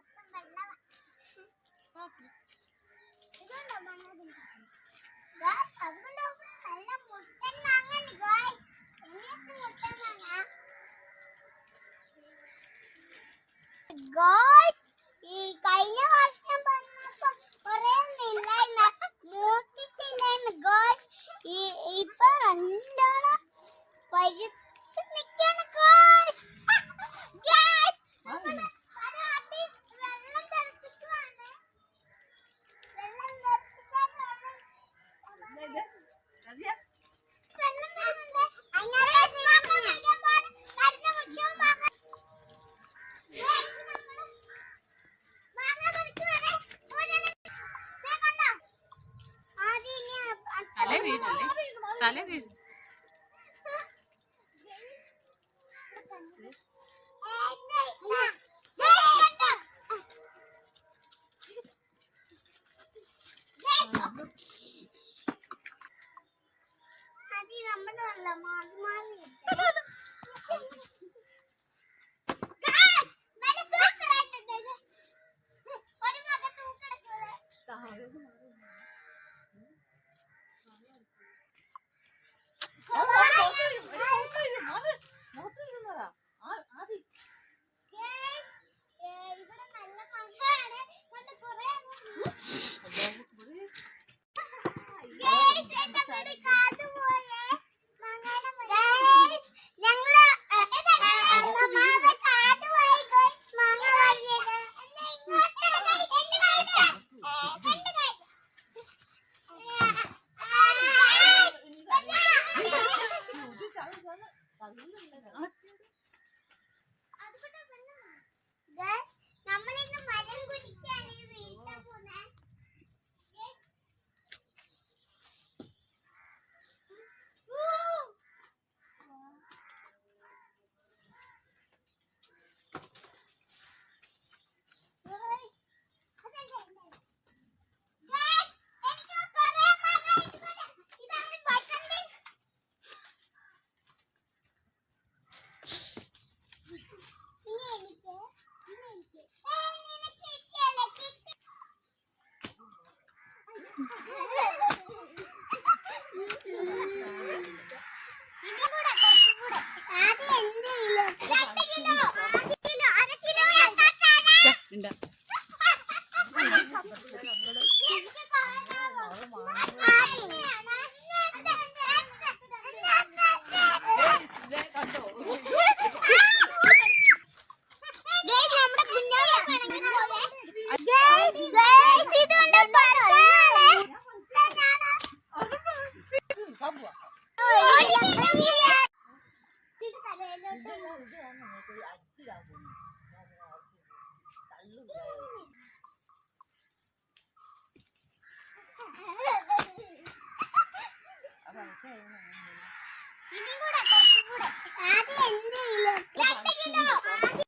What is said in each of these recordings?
മൊത്തം വെള്ളം ഇതുകൊണ്ടോ മണ്ണതിന് അതുകൊണ്ടോ മുട്ടൻ വാങ്ങണ്ടി ഗോയ് എനിക്ക് മുട്ടൻ വാങ്ങാം ഗോയ് തല വീഴും നമ്മുടെ മാറി മാറി Ah! ഇനിയും കൂടെ കുറച്ചും കൂടെ. ആദ്യം എന്തെങ്കിലും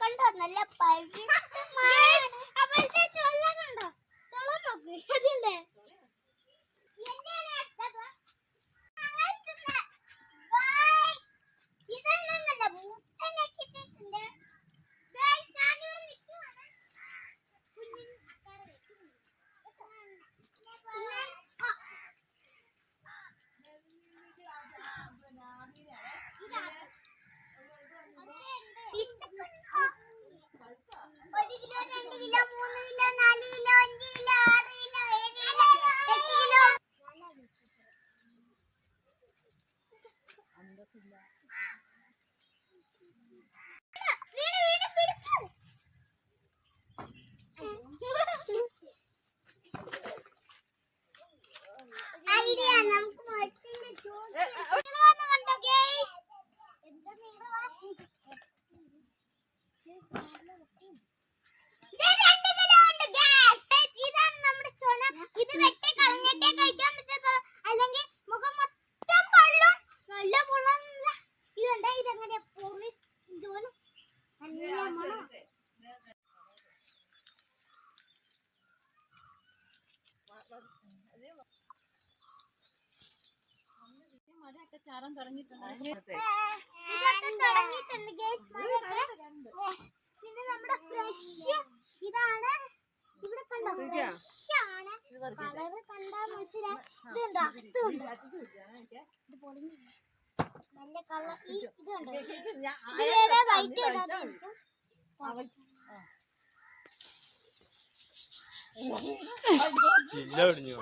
കണ്ടോ? നല്ല പഴുത്ത ചൊല്ല കണ്ടോ ചൊള്ള നോക്ക് അതിന്റെ എന്താണ് Thì. മഴയൊക്കെ ചാറാൻ തുടങ്ങിയിട്ടുണ്ട് പിന്നെ നമ്മുടെ ഫ്രഷ് ഇതാണ് ഇവിടെ കണ്ടോ ഫ്രഷ് ആണ് കളറ് കണ്ടാ മനസ്സിലായി ഇത് പൊളിഞ്ഞു നല്ല കളർ ഈ ഇത് കണ്ടോ വൈറ്റ് ഇടാത്ത ചില്ല ഒടിഞ്ഞു